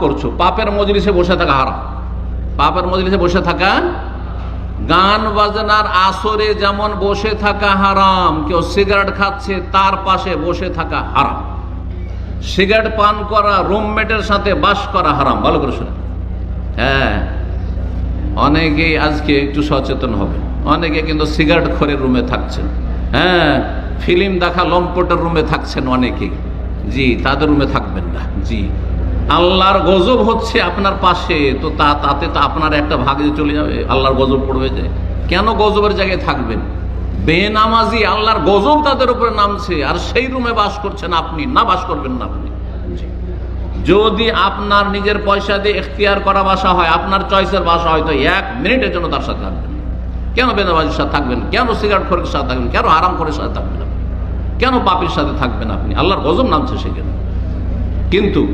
করছ। পাপের মজলিসে বসে থাকা হারাম। পাপের মজলিসে বসে থাকা গান বাজনার আসরে যেমন বসে থাকা হারাম, কেউ সিগারেট খাচ্ছে তার পাশে বসে থাকা হারাম। সিগারেট পান করা, রুমমেটের সাথে বাস করা হারাম। ভালো করে শুনে হ্যাঁ অনেকেই আজকে একটু সচেতন হবে। অনেকে কিন্তু সিগারেট খরে রুমে থাকছেন হ্যাঁ ফিল্ম দেখা লম্পটের রুমে থাকছেন অনেকেই। জি, তাদের রুমে থাকবেন না। জি। আল্লাহর গজব হচ্ছে আপনার পাশে, তো তা তাতে তো আপনার একটা ভাগ যে চলে যাবে, আল্লাহর গজব পড়বে যে। কেন গজবের জায়গায় থাকবেন? বেনামাজি আল্লাহর গজব তাদের উপরে নামছে, আর সেই রুমে বাস করছেন আপনি, না বাস করবেন না আপনি। যদি আপনার নিজের পয়সা দিয়ে এখতিয়ার করা বাসা হয়, আপনার চয়েসের বাসা হয়, তো এক মিনিটের জন্য তার সাথে থাকবেন। কেন বেদাবাজির সাথে থাকবেন? কেন সিগারেট খোরের সাথে থাকবেন? কেন আরাম করে সাথে থাকবেন কেন পাপির সাথে থাকবেন আপনি? আল্লাহর গজব নামছে সেখানে। কিন্তু